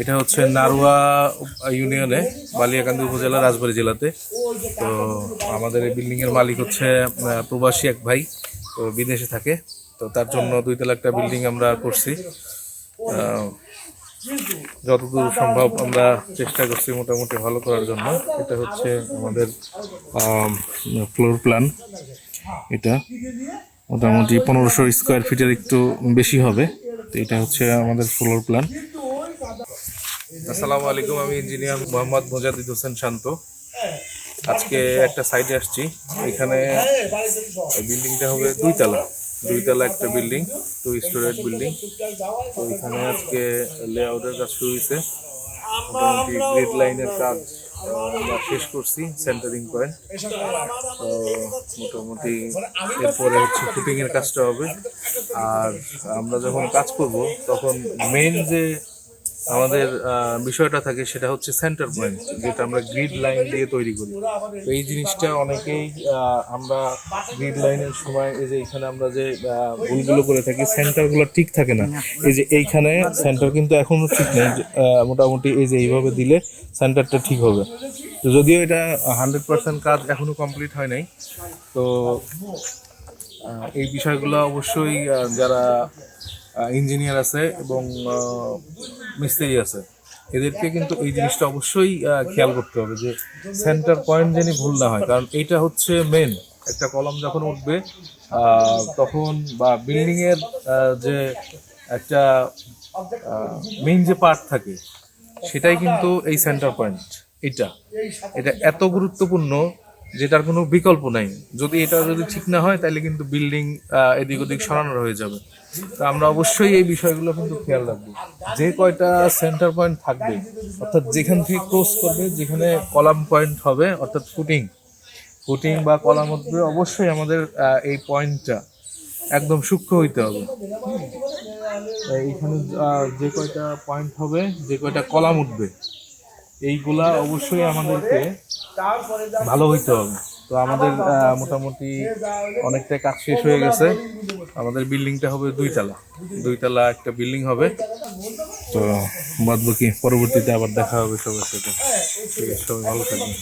এটা হচ্ছে নারুয়া ইউনিয়নে বালিয়াকান্দি উপজেলা রাজবাড়ী জেলাতে। তো আমাদের এই বিল্ডিংয়ের মালিক হচ্ছে প্রবাসী এক ভাই, তো বিদেশে থাকে। তো তার জন্য দুই দুইতলা একটা বিল্ডিং আমরা করছি। যতদূর সম্ভব আমরা চেষ্টা করছি মোটামুটি ভালো করার জন্য। এটা হচ্ছে আমাদের ফ্লোর প্ল্যান। এটা মোটামুটি পনেরোশো স্কোয়ার ফিটের একটু বেশি হবে। তো এটা হচ্ছে আমাদের ফ্লোর প্ল্যান। আসসালামু আলাইকুম, আমি ইঞ্জিনিয়ার মোহাম্মদ মোজাদ্দিদ হোসেন শান্ত। আজকে একটা সাইডে আসছি। এখানে বিল্ডিংটা হবে দুইতলা। দুইতলা একটা বিল্ডিং টু স্টোরেজ বিল্ডিং তো এখানে আজকে লেআউটের কাজ শুরু হয়েছে। মোটামুটি গ্রিড লাইনের কাজ আমরা শেষ করছি সেন্টারিং পয়েন্ট তো মোটামুটি এরপরে হচ্ছে ফুটিং এর কাজটা হবে। আর আমরা যখন কাজ করব, তখন মেন যে আমাদের বিষয়টা থাকে সেটা হচ্ছে সেন্টার পয়েন্ট যেটা আমরা গ্রিড লাইন দিয়ে তৈরি করি। তো এই জিনিসটা অনেকেই আমরা গ্রিড লাইনের সময় এই যে এখানে আমরা যে ভুলগুলো করে থাকি সেন্টারগুলো ঠিক থাকে না। এই যে এইখানে সেন্টার কিন্তু এখনও ঠিক নেই মোটামুটি এই যে এইভাবে দিলে সেন্টারটা ঠিক হবে। তো যদিও এটা হান্ড্রেড পার্সেন্ট কাজ এখনও কমপ্লিট হয় নাই, তো এই বিষয়গুলো অবশ্যই যারা ইঞ্জিনিয়ার আছে এবং মিস্ত্রি আছে। এদেরকে কিন্তু এই জিনিসটা অবশ্যই খেয়াল করতে হবে যে সেন্টার পয়েন্ট যেন ভুল না হয়। কারণ এইটা হচ্ছে মেন একটা কলম যখন উঠবে তখন বা বিল্ডিংয়ের যে একটা মেইন যে পার্ট থাকে, সেটাই কিন্তু এই সেন্টার পয়েন্ট এটা এটা এত গুরুত্বপূর্ণ যেটার কোনো বিকল্প নাই। যদি এটা যদি ঠিক না হয়, তাহলে কিন্তু বিল্ডিং এদিক ওদিক সরানোর হয়ে যাবে। তো আমরা অবশ্যই এই বিষয়গুলো কিন্তু খেয়াল রাখব। যে কয়টা সেন্টার পয়েন্ট থাকবে, অর্থাৎ যেখান থেকে ক্লোজ করবে, যেখানে কলাম পয়েন্ট হবে, অর্থাৎ ফুটিং ফুটিং বা কলাম উঠবে, অবশ্যই আমাদের এই পয়েন্টটা একদম সূক্ষ্ম হইতে হবে। এইখানে যে কয়টা পয়েন্ট হবে, যে কয়টা কলাম উঠবে, এইগুলা অবশ্যই আমাদেরকে ভালো হইতে। হবে তো আমাদের মোটামুটি অনেকটা কাজ শেষ হয়ে গেছে। আমাদের বিল্ডিংটা হবে দুইতলা দুইতলা একটা বিল্ডিং হবে। তো বাদ বাকি পরবর্তীতে আবার দেখা হবে সবার সাথে। ঠিক আছে সবাই ভালো থাকবেন।